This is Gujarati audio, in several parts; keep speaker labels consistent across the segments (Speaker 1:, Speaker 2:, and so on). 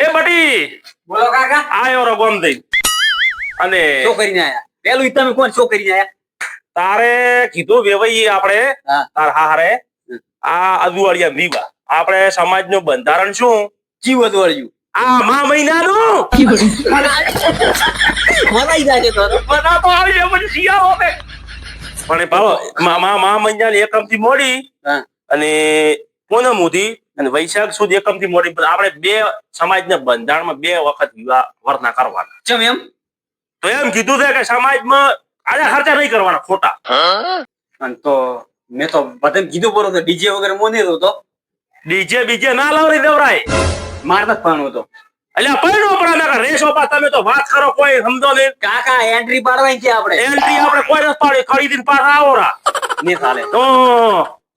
Speaker 1: એ બટી!
Speaker 2: બોલો કાકા.
Speaker 1: આયો રો ગોમ દઈ અને
Speaker 2: શું કરીને આયા? પેલું તમે કોણ? શું કરીને આયા?
Speaker 1: તારે કીધું વેવાઈ આપણે. તાર હારે આ અદુવાળિયા વિવા આપણે સમાજનું બંધારણ શું?
Speaker 2: જીવ અદુવાળિયું
Speaker 1: આ મા મહિનાનું?
Speaker 2: મનાઈ જાય તો.
Speaker 1: મના તો આવી જાય પણ શિયાળો પણ ભાવ મા મહિનાની એકમથી મોડી અને પૂનમ સુધી અને વૈશાખ સુધી એકમથી મોડી પણ આપણે બે સમાજના બંધારણમાં બે વખત વિવાહ વર્તના કરવાના.
Speaker 2: ચમ એમ?
Speaker 1: તો એમ કીધું છે કે સમાજમાં આજે ખર્ચા નહીં કરવાના ખોટા.
Speaker 2: અને તો મેં તો બધા કીધું તો ડીજે વગેરે મો નહીં તો
Speaker 1: ડીજે બીજે ના લાવરી દેવરાય.
Speaker 2: મારતા પાણું હતો
Speaker 1: એટલે પડ્યો પડા ના રેસો પા તમે તો વાત કરો કોઈ સમજો નહીં
Speaker 2: કાકા એન્ટ્રી પાડવાની છે આપણે.
Speaker 1: એન્ટ્રી આપણે કોઈ નથી પાડી ખરીદીને પાછા આવો રા
Speaker 2: નહીં ચાલે
Speaker 1: તો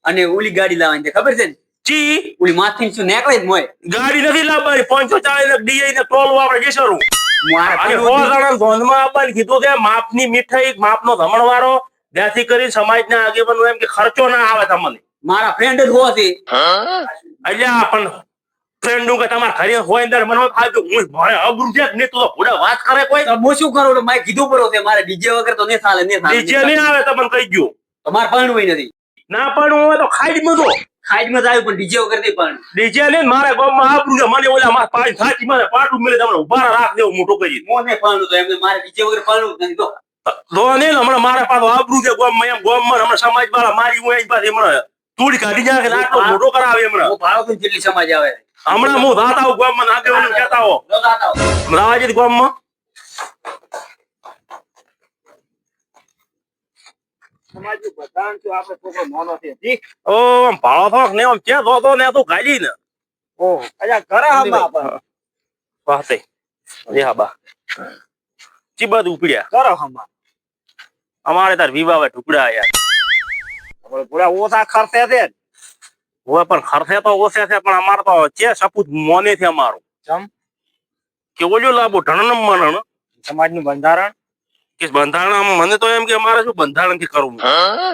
Speaker 2: અને ઓલી ગાડી લાવવાની છે ખબર છે ને?
Speaker 1: ચી
Speaker 2: ઓલી માથી શું નેકળે જ મોય.
Speaker 1: ગાડી નથી લાવવાની પાંચસો ચાલીસ ડીઆઈ ને ટોલ આપણે જઈશું ધોંધમાં કીધું કે માપની મીઠાઈ માપનો ધમણવારો જેથી કરી સમાજના આગેવાનો એમ કે ખર્ચો ના આવે તમને.
Speaker 2: મારા ફ્રેન્ડ જ હોવાથી
Speaker 1: અલ્યા પણ ફ્રેન્ડનું કે તમારા ઘરે હોય અંદર મને થાય હું મારે અબરું છે તો ભૂડા વાત કરે કોઈ.
Speaker 2: તો હું શું કરું? તો મારે કીધું પરો છે મારે ડીજે વગર તો નહીં ચાલે નહીં ચાલે
Speaker 1: નહીં આવે તમને કહી ગયું
Speaker 2: તમારે પાણું નથી.
Speaker 1: ના પણ હોય તો ખાઈ જ મજો
Speaker 2: ખાઈટમાં જ આવ્યું પણ ડીજે વગર નહીં પાણું
Speaker 1: નીચે ને મારે ગામમાં આબરું છે. મને ઓલા મારા પાણી સાચી મને પાટું મિલે તમને. ઊભા રાખ દેવું મોટું કરી.
Speaker 2: મોને પાણું તો એમને મારે ડીજે વગર પાડું નથી તો.
Speaker 1: તો ને હમણાં મારા પાસે આબરું છે ગામમાં એમ. ગામમાં હમણાં સમાજ વાળા મારી હું એની પાસે હમણાં તૂડી કાઢી જાય આટલો મોટો કરાવે હમણાં.
Speaker 2: હું ભાડો જેટલી સમાજ આવે.
Speaker 1: હમણાં હું આવું ગામમાં આગેવાનું કહેતા હો. રાવાજી ગામમાં.
Speaker 2: સમાજનું બધાનું તો આપણે છોકરો નાનો છે. જી?
Speaker 1: ઓ આમ ભાળો થોક ને આમ ચે ધોતો ને તું ગાડી ને.
Speaker 2: ઓ અચ્છા ઘરે હમા આપણે.
Speaker 1: વાતે એ હા બા. ચી ઉપડ્યા.
Speaker 2: કરો હમા
Speaker 1: અમારે તાર વિવાહ ટુકડા યાર.
Speaker 2: પૂરા ઓછા ખર્ચે છે.
Speaker 1: હવે પણ ખર્ચે તો ઓછે છે પણ અમારે તો ચે સપૂત મોને છે અમારું.
Speaker 2: ચમ?
Speaker 1: કે ઓલું લાભો ઢણન મરણ
Speaker 2: સમાજનું બંધારણ?
Speaker 1: કે બંધારણ આમ મને તો એમ કે મારે શું બંધારણથી કરવું?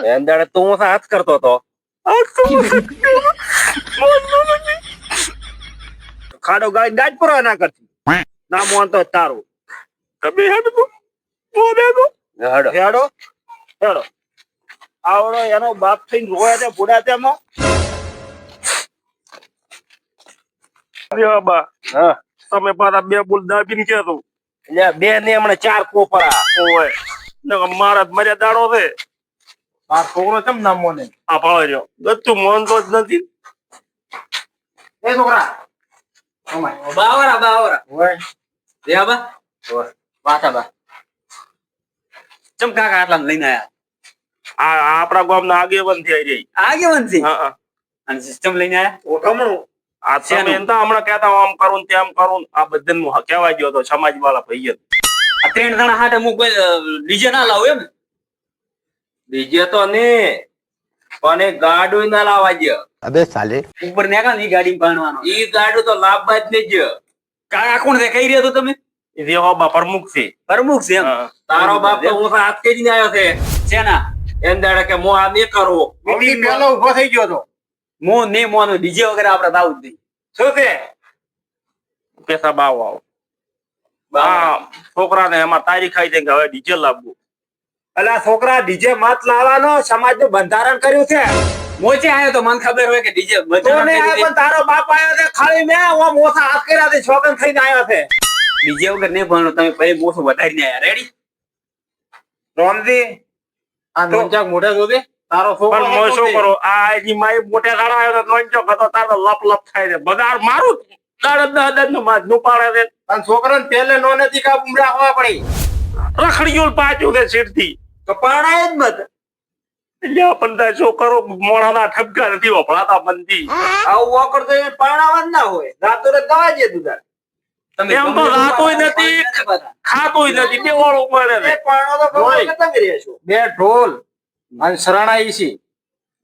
Speaker 2: એમ દાડે તું ઓછા હાથ કરતો હતો ખાડો ગાય ગાજ પર ના કરતી. ના મોન તો તારું.
Speaker 1: તમે હેડ તું. તો
Speaker 2: હેડો. હેડો. હેડો. આવડો એનો બાપ થઈને રોયા છે બુડા તેમાં.
Speaker 1: અરે બા
Speaker 2: હા.
Speaker 1: તમે પાછા બે બોલ દાબીને કે તું
Speaker 2: એટલે બે ને હમણાં ચાર કોપરા
Speaker 1: ઓય. ને મારા મર્યા દાડો છે.
Speaker 2: આ છોકરો કેમ નામ મોને?
Speaker 1: આ પાળો રહ્યો. ગતું મોન તો જ નથી.
Speaker 2: એ છોકરા. બાવરા બાવરા. ઓય. દે બા. ઓય. પાછા બા. ચમ કાકા આટલા લઈને આયા?
Speaker 1: આ આપણા ગામના આગેવાન થઈ રહી.
Speaker 2: આગેવન છે?
Speaker 1: હા હા.
Speaker 2: અને સિસ્ટમ લઈને આયા? ઓઠમણું
Speaker 1: આ તમે એના હમણાં કહેતા આમ કરું આ બધાનું કહેવા સમાજ વાળા ભાઈ
Speaker 2: ત્રણ જણા હાટે ને
Speaker 1: એ ગાડું ના લાવવા
Speaker 2: ગાડી
Speaker 1: તો લાભવા જ નહીં જ
Speaker 2: કા આખું દેખાઈ રહ્યા તો તમે?
Speaker 1: પ્રમુખ છે.
Speaker 2: પ્રમુખ છે
Speaker 1: તારો બાપ તો હું હાથે જ ને આવ્યો છે.
Speaker 2: ના
Speaker 1: એમ દાડે કે મો આ ને કરવો
Speaker 2: પેલો ઊભો થઈ ગયો તો. મો ને મોનો ડીજે વગર આપણે દાવું જ નહીં. શું કે?
Speaker 1: પેસા બાવ આવ હા છોકરાને એમાં તારી ખાઈ જાય કે હવે ડીજે લાવવું.
Speaker 3: એટલે છોકરા ડીજે મત લાવવાનો સમાજનું બંધારણ કર્યું છે.
Speaker 2: મોચે આવ્યો તો મને ખબર હોય કે ડીજે
Speaker 3: મજા ને પણ તારો બાપ આવ્યો છે ખાલી મેં હું મોસા હાથ કર્યા છે છોકન થઈને આવ્યો છે.
Speaker 2: ડીજે વગર નહીં ભણો તમે પછી મોસો વધારીને આવ્યા રેડી
Speaker 3: રોમજી? આ નોંચાક મોઢે જોજે. તારો છોકરો
Speaker 1: પણ શું કરું? આ એની માઈ મોટે ગાળો આવ્યો તો નોંચો કતો તારો લપ લપ થાય છે. બગાર મારું દાડ દાડનું માથનું પાડે છે.
Speaker 3: અને છોકરાને પહેલે નો નથી કાબુ રાખવા પડી.
Speaker 1: રખડિયું પાછું છે સીટથી.
Speaker 3: તો પરણાય જ મત
Speaker 1: એટલે પણ છોકરો મોણાના ઠપકા નથી વપરાતા બંધી
Speaker 3: આવું વોકર તો પાણા જ ના હોય. રાતો રાત દવા જે
Speaker 1: એમ તો રાતોય નથી.
Speaker 2: પાણી
Speaker 1: ખાતોય નથી દેવાળું
Speaker 3: વાળો
Speaker 1: છે.
Speaker 3: પરણો તો. તમે રહેશો. બે ઢોલ. અને શરણાઈ છે.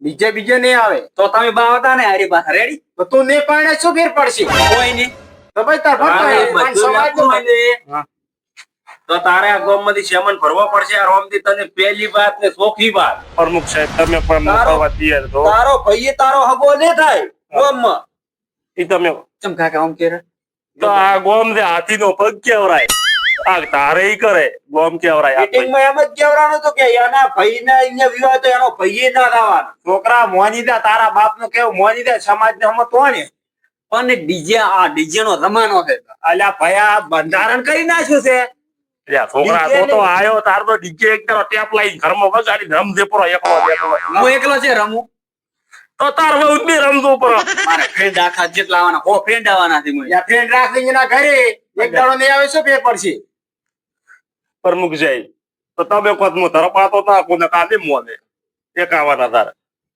Speaker 3: બીજે બીજે નહીં આવે.
Speaker 2: તો તમે બાવતા ને હારી બા રેડી
Speaker 3: તો તું નહીં પરણે શું ફેર પડશે.
Speaker 2: કોઈ નહીં.
Speaker 3: તો ભાઈ તાર ભરતા
Speaker 1: એ તો તારે આ ગોમમાંથી શેમન ભરવો પડશે? આ રોમથી તને પહેલી વાત ને ચોખી વાત. પ્રમુખ સાહેબ તમે પણ
Speaker 3: તારો-
Speaker 1: મોકલવા તૈયાર છો.
Speaker 3: તારો ભાઈ તારો હગો ને થાય ગામમાં.
Speaker 1: ઈ તમે
Speaker 2: ચમ કાકા આમ કે
Speaker 1: તો આ ગોમ દે હાથીનો પગ કેવરાય? તારે ઈ કરે. ગોમ કેવરાય
Speaker 4: મીટિંગમાં એમ જ કેવરાનો તો કે એના ભાઈને અહીંયા વિવાહ તો એનો ભાઈ ના થવાનો. છોકરા મોની દે તારા બાપનું કેવું? મોની દે સમાજ ને સમજતો ને
Speaker 2: પણ ડીજે આ ડીજે નો રમાનો છે.
Speaker 4: અલ્યા ભયા બંધારણ કરી નાખ્યું છે.
Speaker 1: છોકરા તો તો આયો તાર તો ડીજે એક તારો ટેપ લાઈન ઘરમાં વગાડી રમજે પૂરો એકલો એકલો.
Speaker 2: હું એકલો છે રમું?
Speaker 1: તો તાર વહુ બી રમજો પૂરો
Speaker 2: મારે ફ્રેન્ડ આખા જેટલા આવવાના હો ફ્રેન્ડ આવવાના છે
Speaker 4: યા ફ્રેન્ડ રાખી એના ઘરે એક દાડો નહીં આવે છે પેપર પડશે
Speaker 1: પ્રમુખ જય તો તમે કોત હું તરપાતો ના કોને કાંદે મોને એકાવન હજાર.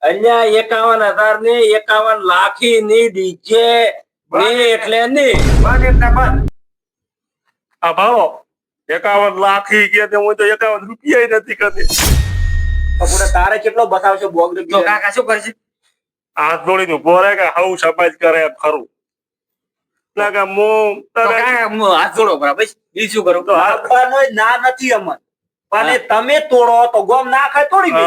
Speaker 4: અહીંયા એકાવન હજાર ને એકાવન લાખી ની ડીજે એટલે ની. બસ એટલે બસ
Speaker 1: આ ભાવો એકાવન લાખી કે તે હું તો એકાવન રૂપિયા નથી કરતી.
Speaker 4: તારે કેટલો બતાવશે બોગ
Speaker 2: કાકા શું કરશે?
Speaker 1: હાથ ધોળી નું રહે કે હવ સમાજ કરે એમ ખરું. એટલે કે
Speaker 2: તો
Speaker 1: તને
Speaker 2: કાકા હું હાથ જોડો બરાબર બીજું શું
Speaker 1: તો
Speaker 4: આપવાનો ના નથી અમન પણ તમે તોડો તો ગોમ ના ખાય તોડી દે.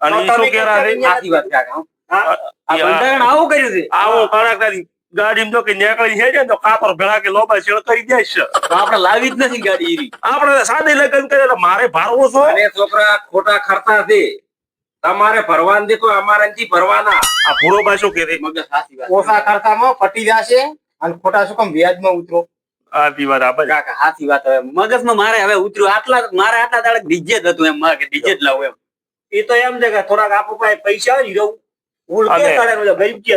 Speaker 1: અને
Speaker 4: તો તમે
Speaker 1: શું કેરા છે
Speaker 4: કેટલા
Speaker 2: વાત કાકા આ બંધારણ આવું કર્યું છે?
Speaker 1: આવો કડક તારી ગાડીમાં કે નીકળી છે ને તો કાપર ભેળા કે લોબા શેળ કરી જાય છે.
Speaker 2: તો આપણે લાવી જ નથી ગાડી ઈરી
Speaker 1: આપણે સાદી લગન કરે મારે ભરવો છો?
Speaker 4: અરે છોકરા ખોટા ખર્ચા છે. તમારે ભરવાન દે તો અમારે ભરવાના.
Speaker 1: આ પૂરો પાછો કે રે
Speaker 2: મગજ સાચી વાત
Speaker 4: ઓછા ખર્ચામાં પટી જશે. અને ખોટા શું કામ વ્યાજમાં ઉતરો?
Speaker 1: આ દી વાત આપણે
Speaker 2: કાકા હાથી વાત હવે. મગજમાં મારે હવે ઉતર્યું. આટલા મારે આટલા દાડે ડીજે જ હતું એમ મારે કે ડીજે જ લાવું એમ.
Speaker 4: એ તો એમ છે કે થોડાક આપો પાસે પૈસા હોય ને.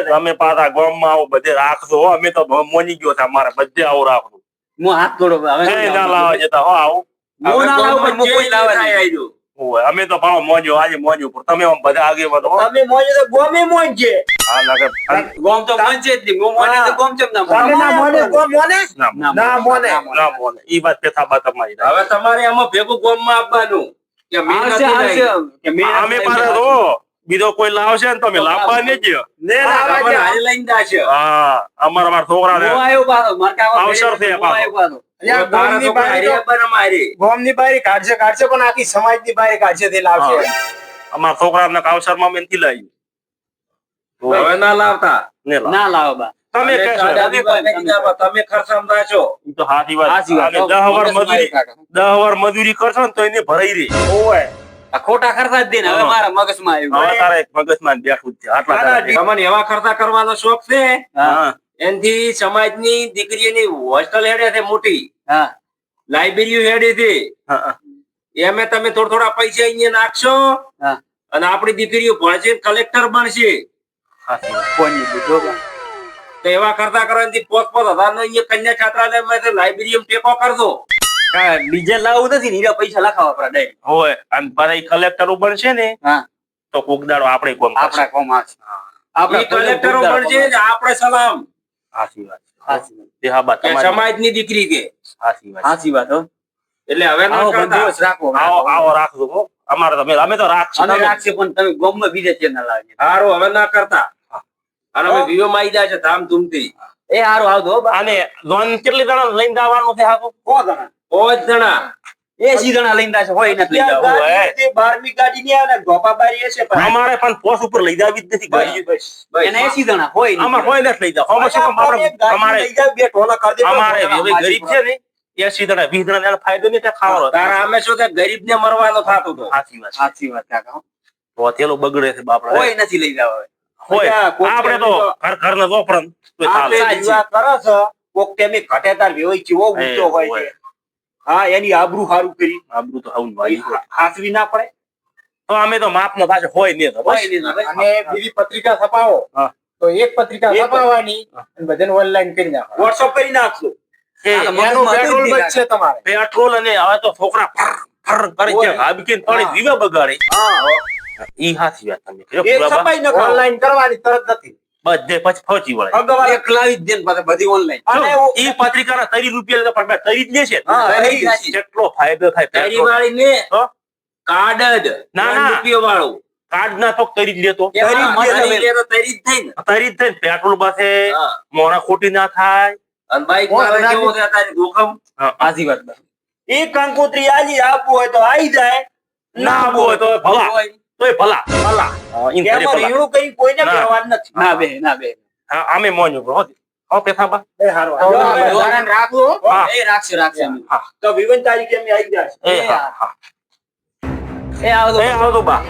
Speaker 1: તમે પાછા ગામમાં આવો બધે રાખજો હો. અમે તો મોની ગયો છે અમારે બધે આવું રાખવું.
Speaker 2: હું હાથ થોડો હવે.
Speaker 1: ના લાવવા જતા હો આવું.
Speaker 2: હું ના લાવું પણ હું કોઈ લાવે નહીં.
Speaker 1: હોય અમે તો ભાવ મોજો આજે મોજો ઉપર. તમે બધા આગે વધો.
Speaker 4: તમે મોજે તો ગોમે મોજ છે.
Speaker 1: આ નગર
Speaker 2: ગોમ તો મન છે જ નહીં. મોને તો ગોમ ચમ ના
Speaker 4: તમે ના મોને ગોમ મોને?
Speaker 1: ના
Speaker 2: ના
Speaker 4: ના મોને.
Speaker 1: ના મોને. ઈ વાત પેથા બા તમારી
Speaker 5: હવે તમારે એમાં ભેગું ગોમમાં આપવાનું. કે મેં નથી
Speaker 2: કે મેં
Speaker 1: અમે પાછા તો બીજો કોઈ લાવશે ને તમે લાવવા ને જ
Speaker 4: ને લાવવા
Speaker 5: તમારે લઈને જાશે.
Speaker 1: હા અમારા મારા છોકરા
Speaker 2: હું આવ્યો પાછો. મારે
Speaker 1: અવસર છે
Speaker 2: પાછો.
Speaker 4: ગોમની
Speaker 5: છોકરા
Speaker 4: બારી. કાઢશે કાઢશે પણ આખી સમાજની બારી કાઢશે તે લાવશે.
Speaker 1: અમારા છોકરા કાવસરમાં મેં થી લાવી
Speaker 5: હવે ના લાવતા.
Speaker 1: ને લાવો.
Speaker 2: બા.
Speaker 1: તમે
Speaker 5: તમે ખર્ચામાં.
Speaker 1: તો હાથી વાત
Speaker 2: સાચી વાત
Speaker 1: અમે દહ વાર મજૂરી દહ વાર મજૂરી કરશો ને તો એને ભરાઈ રહી.
Speaker 4: ઓય
Speaker 2: ખોટા ખર્ચા જ હવે મારા મગજમાં આવ્યું.
Speaker 1: હવે તારે મગજમાં બેઠું છે. આટલા
Speaker 5: દાદા,
Speaker 1: તારે.
Speaker 5: તમને એવા ખર્ચા કરવાનો શોખ છે? એનથી સમાજની દીકરીઓની હોસ્ટેલ હેડે છે મોટી.
Speaker 2: હા.
Speaker 5: લાઇબ્રેરીઓ હેડે છે.
Speaker 1: હા,
Speaker 5: એમે તમે થોડા થોડા પૈસા અહીંયા નાખશો
Speaker 2: હા.
Speaker 5: અને આપણી દીકરીઓ ભણશે કલેક્ટર બનશે.
Speaker 2: કોની બા?
Speaker 5: તો એવા કરતા કરવાથી પોત પોત હજાર નો અહીંયા કન્યા છાત્રાલયમાં લાઇબ્રેરી ટેકો કરજો.
Speaker 2: બીજે લાવું લાવવું નથી નીરા પૈસા લખાવા પડે.
Speaker 1: હોય અને પાછા કલેક્ટર બનશે ને તો કોક દાડો આપણે કોમ
Speaker 2: આપણે કોમ
Speaker 5: આપણે કલેક્ટર ઉપર છે ને આપણે સલામ.
Speaker 1: હાચી વાત.
Speaker 2: સાચી વાત.
Speaker 5: સમાજની દીકરી કે.
Speaker 1: હાચી વાત.
Speaker 2: સાચી વાત હો.
Speaker 5: એટલે હવે રાખો
Speaker 2: આવો
Speaker 5: કરતા.
Speaker 2: બંદોબસ્ત રાખવો
Speaker 1: આવો આવો રાખજો. અમારે તમે અમે તો રાખશું
Speaker 2: રાખશે પણ તમે ગોમમાં બીજે ચેનલ ના લાવજે
Speaker 5: સારું હવે ના કરતા. અને અમે વિવો માં આવી જાય છે ધામધૂમથી
Speaker 2: એ હારું આવતો
Speaker 1: અને. લોન કેટલી દાડા લઈને જવાનું છે હાકો
Speaker 4: કો જણા.
Speaker 5: પાંચ જણા.
Speaker 2: એસી સીધા લઈને જશે હોય નથી લઈ જાવ
Speaker 4: બારમી ગાડી ની આવે ગોપા બારી પણ.
Speaker 1: અમારે પણ પોસ ઉપર લઈ જાવી જ નથી ગાડી.
Speaker 2: એને એસી જણા? હોય.
Speaker 1: અમારે કોઈ નથી લઈ જાવ. આમાં શું અમારે
Speaker 4: લઈ જાવ, બે ટોલા કરી દે,
Speaker 1: અમારે હવે ગરીબ છે ને એસી જણા વીસ જણા એને ફાયદો નહીં ત્યાં ખાવાનો
Speaker 5: તારા અમે શું કે ગરીબ ને મરવાનો થતો હતો
Speaker 1: સાચી વાત
Speaker 2: સાચી વાત કાકા હો.
Speaker 1: તો તેલો બગડે છે બાપડા.
Speaker 2: હોય નથી લઈ જાવ હવે.
Speaker 1: હોય. આપણે તો
Speaker 4: તો-
Speaker 1: ઘર ઘર ને વપરાણ તો
Speaker 4: આપણે
Speaker 1: ચાલે.
Speaker 4: વિવાહ કરો છો, કોક તેમે ઘટેદાર વેવાઈ ચેવો ઊંચો હોય
Speaker 1: હોય.
Speaker 4: છે. હા એની આબરૂ હારું કરી.
Speaker 1: આબરૂ તો આવું વાલી હોય.
Speaker 4: ના પડે.
Speaker 1: તો અમે તો પાછો હોય. નહીં
Speaker 2: હવે.
Speaker 4: અને બીજી પત્રિકા છપાવો.
Speaker 1: હા.
Speaker 4: તો એક પત્રિકા છપાવવાની અને બધાને ઓનલાઈન કરી નાખો. વોટ્સઅપ કરી નાખશું પેટ્રોલ તમારે.
Speaker 1: અને હવે તો છોકરા ફર ફર કરી હાબકીને પાણી દીવા બગાડે.
Speaker 4: હા.
Speaker 1: ઈ વાત તમે.
Speaker 4: છપાઈ ઓનલાઈન કરવાની તરત નથી.
Speaker 1: બધે પછી ફોચી વળે
Speaker 4: અગવાર
Speaker 2: એક લાવી જ દેન ને બધી ઓનલાઈન
Speaker 4: અને
Speaker 1: ઈ પત્રિકાના તરી રૂપિયા લેતા પણ તરી જ લેશે. કેટલો ફાયદો થાય
Speaker 5: તરી
Speaker 1: પેટ્રોલ
Speaker 5: વાળી ને કાર્ડ જ
Speaker 1: ના, ના.
Speaker 5: રૂપિયા વાળું
Speaker 1: કાર્ડ ના તો તરી જ લેતો.
Speaker 5: તરી જ થાય ને.
Speaker 1: તરી જ થાય ને. પેટ્રોલ પાસે. મોરા ખોટી ના થાય.
Speaker 5: અને બાઈક વાળા કેવો થાય તારી જોખમ?
Speaker 2: આજી વાત એક
Speaker 4: એ કંકોત્રી આજી આપવું હોય તો આવી જાય.
Speaker 1: ના આપવું હોય તો ભલા. તોય ભલા
Speaker 4: ભલા
Speaker 1: હા, ઈમ ભલા.
Speaker 4: રીણું કઈ કોઈને
Speaker 1: ના.
Speaker 4: કહેવાનું નથી
Speaker 2: ના બે ના બે
Speaker 1: હા, આમે મોન્યું બરો હો પેથાબા
Speaker 4: એ હારું
Speaker 2: તો
Speaker 4: હાલો.
Speaker 2: આપણે દોરાને રાખવું હો?
Speaker 1: હા.
Speaker 2: એ રાખશું રાખશું અમે.
Speaker 4: તો વિવન તારીખે અમે આવી ગયા
Speaker 1: એ હા હા
Speaker 2: એ આવજો
Speaker 1: એ આવજો બા